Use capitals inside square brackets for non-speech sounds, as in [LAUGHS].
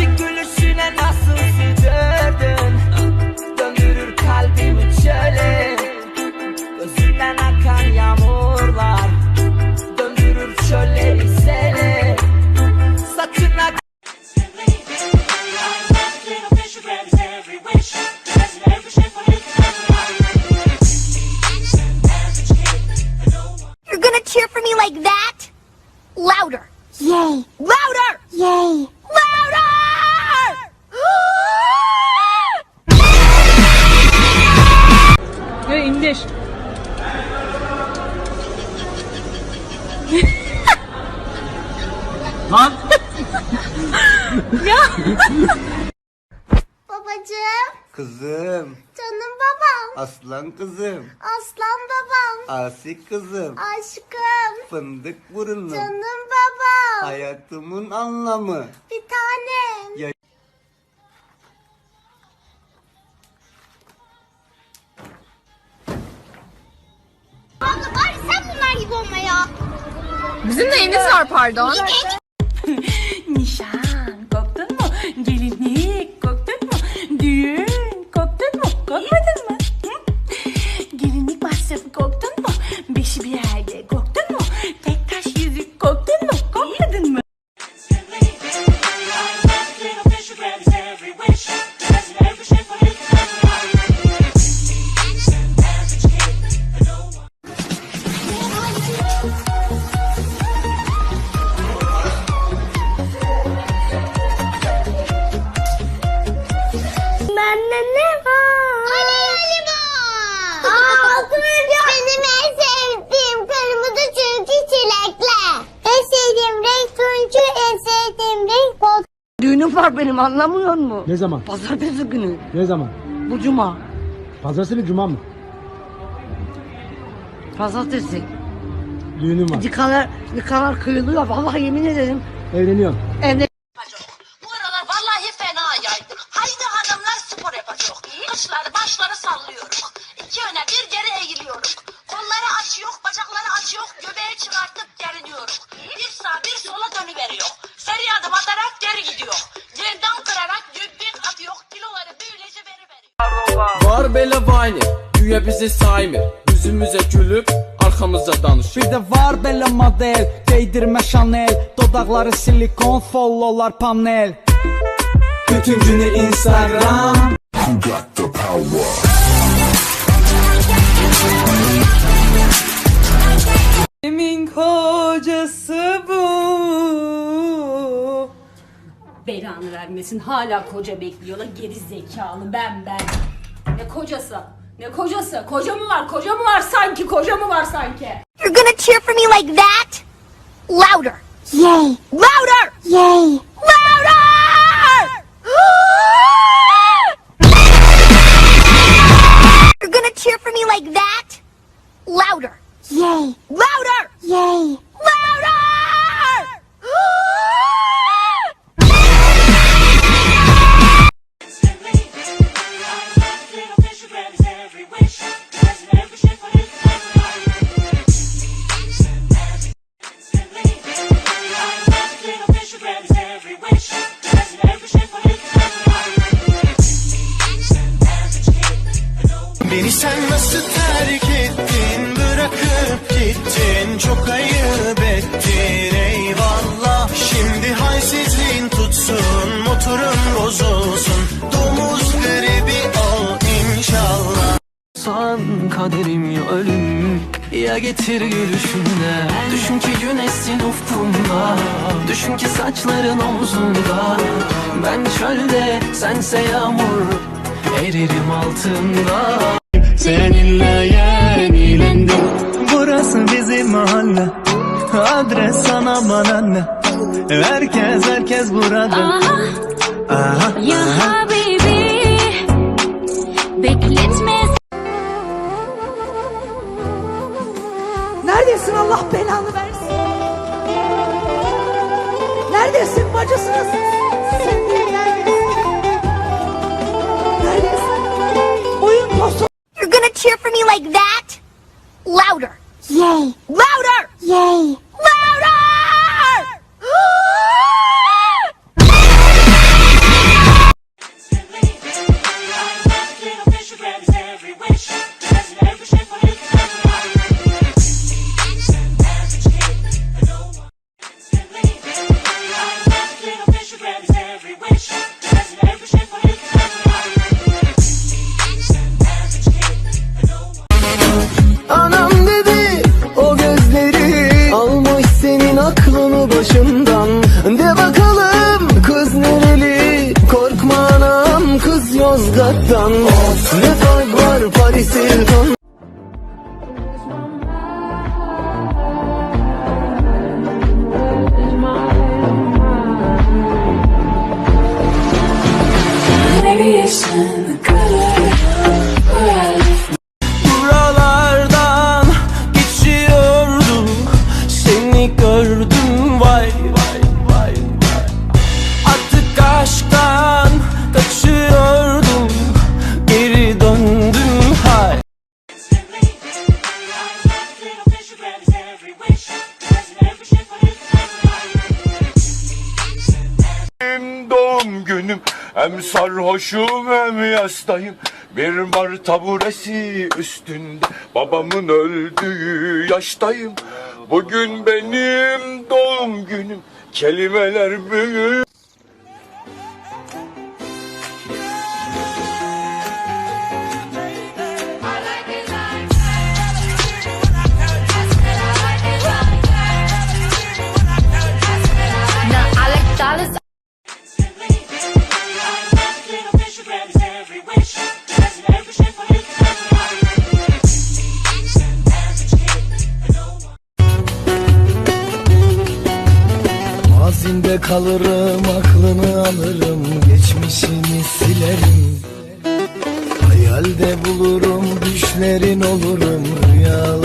Işık gülüşüne nasıl sığdırdın Döndürür kalbimi çöle Gözünden akan yağmurlar Döndürür çölleri sele Saçına You're gonna cheer for me like that? Louder. Yay. Louder. Yay. [LAUGHS] Lan! [LAUGHS] Babacığım, Kızım, canım babam, aslan kızım, aslan babam, asik kızım, aşkım, fındık burunlu, canım babam, hayatımın anlamı. bir tanem. Ya- Abla bari sen bunlar gibi olma ya. Bizim neyimiz var pardon? Benim anlamıyor musun? Ne zaman? Pazartesi günü. Ne zaman? Bu cuma. Pazartesi mi cuma mı? Pazartesi. Düğünüm var. Dikalar, dikalar kıyılıyor. Vallahi yemin ederim. Evleniyorum. Var belə vayni, güya bizi saymır. Yüzümüze gülüb, arxamızda danışır. Bir de var belə model Geydirmə Chanel. Dodaqları silikon Follolar panel. Bütün günü Instagram. Kimin kocası bu? Belanı vermesin hala koca bekliyorlar geri zekalı ben ben. Ne kocası? Ne kocası? Koca mı var? Koca mı var sanki? Koca mı var sanki? You're gonna cheer for me like that? Louder. Yay. Louder. Yay. Çok ayıp ettin eyvallah. Şimdi halsizliğin tutsun motorun bozulsun. Domuz gribi ol inşallah. San kaderim ya ölüm ya getir gülüşünle Düşün ki güneşsin ufkumda Düşün ki saçların omzunda. Ben çölde sense yağmur Eririm altında. Seninle Adres sana bana ne Herkes herkes burada. Aha, Ya habibi bekletme. Neredesin? Allah belanı versin? Neredesin? Bacısınız? Sen Hem sarhoşum hem yastayım. Bir mar taburesi üstünde. Babamın öldüğü yaştayım. Bugün benim doğum günüm. Kelimeler büyük Mazinde kalırım aklını alırım Geçmişini silerim. Hayalde bulurum düşlerin olurum Rüyalar